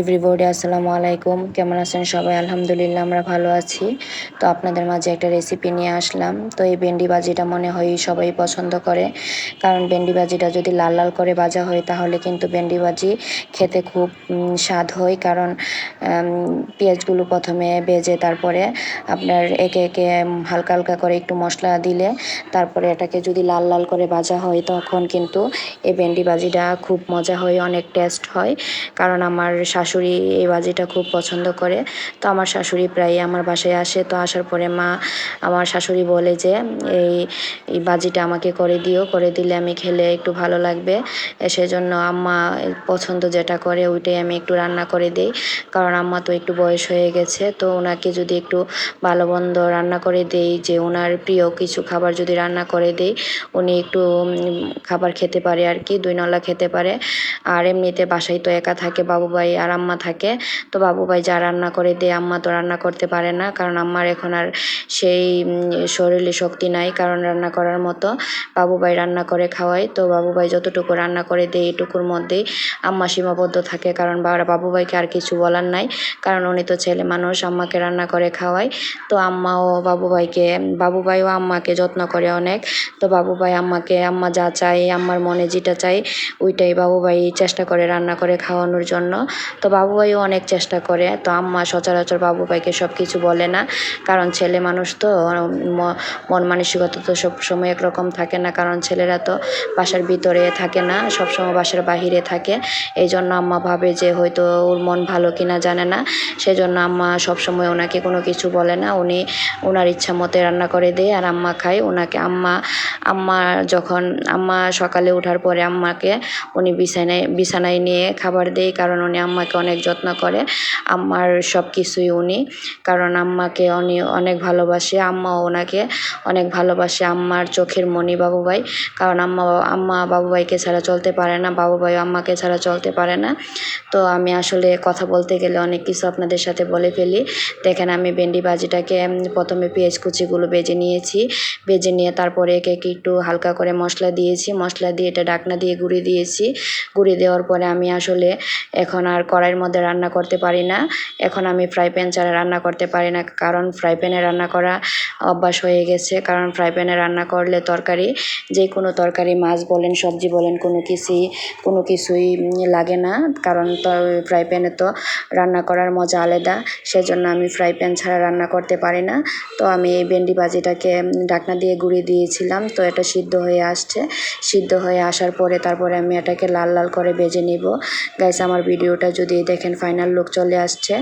Everybody আসসালামু আলাইকুম কেমন আছেন সবাই? আলহামদুলিল্লাহ, আমরা ভালো আছি। তো আপনাদের মাঝে একটা রেসিপি নিয়ে আসলাম। তো এই ভেন্ডি ভাজিটা মনে হয় সবাই পছন্দ করে। কারণ ভেন্ডি ভাজিটা যদি লাল লাল করে ভাজা হয়, তাহলে কিন্তু ভেন্ডি ভাজি খেতে খুব স্বাদ হয়। কারণ পেঁয়াজগুলো প্রথমে ভেজে তারপরে আপনার একে একে হালকা হালকা করে একটু মশলা দিলে তারপরে এটাকে যদি লাল লাল করে ভাজা হয়, তখন কিন্তু এই ভেন্ডি ভাজিটা খুব মজা হয়, অনেক টেস্ট হয়। কারণ আমার শাশুড়ি এই ভাজিটা খুব পছন্দ করে, তো আমার শাশুড়ি প্রায় আমার বাসায় আসে। তো আসার পরে মা আমার শাশুড়ি বলে যে, এই এই ভাজিটা আমাকে করে দিও, করে দিলে আমি খেলে একটু ভালো লাগবে। সেজন্য আম্মা পছন্দ যেটা করে ওইটাই আমি একটু রান্না করে দিই। কারণ আম্মা তো একটু বয়স হয়ে গেছে, তো ওনাকে যদি একটু ভালো মন্দ রান্না করে দেই, যে ওনার প্রিয় কিছু খাবার যদি রান্না করে দেই, উনি একটু খাবার খেতে পারে আর কি, দুই নলা খেতে পারে। আর এমনিতে বাসায় তো একা থাকে বাবু ভাই আর আম্মা থাকে, তো বাবু ভাই যা রান্না করে দেয় আম্মা তো রান্না করতে পারে না, কারণ আম্মার এখন আর সেই শরীরে শক্তি নাই, কারণ রান্না করার মতো। বাবু ভাই রান্না করে খাওয়াই তো বাবু ভাই যতটুকু রান্না করে দেয় এটুকুর মধ্যেই আম্মা সীমাবদ্ধ থাকে, কারণ বাবু ভাইকে আর কিছু বলার নাই, কারণ উনি তো ছেলে মানুষ, আম্মাকে রান্না করে খাওয়ায়। তো আম্মাও বাবু ভাইকে বাবু ভাইও আম্মাকে যত্ন করে অনেক, তো বাবু ভাই আম্মাকে, আম্মা যা চাই আম্মার মনে যেটা চাই ওইটাই বাবু ভাই চেষ্টা করে রান্না করে খাওয়ানোর জন্য। তো বাবু ভাইও অনেক চেষ্টা করে, তো আম্মা সচরাচর বাবু ভাইকে সব কিছু বলে না, কারণ ছেলে মানুষ তো মন মানসিকতা তো সব সময় একরকম থাকে না, কারণ ছেলেরা তো বাসার ভিতরে থাকে না, সব সময় বাসার বাহিরে থাকে এই জন্য আম্মা ভাবে যে হয়তো ওর মন ভালো কিনা জানে না, সেজন্য আম্মা সব সময় ওনাকে কোনো কিছু বলে না, উনি ওনার ইচ্ছা মতে রান্না করে দেয় আর আম্মা খায় ওনাকে আম্মা আম্মা যখন, আম্মা সকালে ওঠার পরে আম্মাকে উনি বিছানায় বিছানায় নিয়ে খাবার দেয়, কারণ উনি আম্মাকে অনেক যত্ন করে। আম্মার সব কিছুই উনি। কারণ আম্মাকে উনি অনেক ভালোবাসে। আম্মাও ওনাকে অনেক ভালোবাসে আম্মার চোখের মণি বাবুভাই। কারণ আম্মা আম্মা বাবুভাইকে ছাড়া চলতে পারে না। বাবুভাই আম্মাকে ছাড়া চলতে পারে না। তো আমি আসলে কথা বলতে গেলে অনেক কিছু আপনাদের সাথে বলে ফেলি। দেখেন আমি ভেন্ডি ভাজিটাকে প্রথমে পেঁয়াজ কুচিগুলো বেজে নিয়েছি। বেজে নিয়ে তারপরে একে একে একটু হালকা করে মশলা দিয়েছি। মশলা দিয়ে এটা ডাকনা দিয়ে গুঁড়ি দিয়েছি। গুঁড়ি দেওয়ার পরে আমি আসলে এখন আর কড়াইয়ের মধ্যে রান্না করতে পারি না। এখন আমি ফ্রাই প্যান ছাড়া রান্না করতে পারি না, কারণ ফ্রাই প্যানে রান্না করা অভ্যাস হয়ে গেছে। কারণ ফ্রাই প্যানে রান্না করলে তরকারি, যে কোনো তরকারি, মাছ বলেন, সবজি বলেন, কোনো কিছুই কোনো কিছুই লাগে না। কারণ তো ফ্রাই প্যানে তো রান্না করার মজা আলাদা, সেজন্য আমি ফ্রাই প্যান ছাড়া রান্না করতে পারি না। তো আমি এই ভেন্ডি ভাজিটাকে ঢাকনা দিয়ে গুঁড়িয়ে দিয়েছিলাম, তো এটা সিদ্ধ হয়ে আসছে। সিদ্ধ হয়ে আসার পরে তারপরে আমি এটাকে লাল লাল করে ভেজে নিব। গাইস আমার ভিডিওটা যদি দেখেন ফাইনাল লুক চলে আসছে।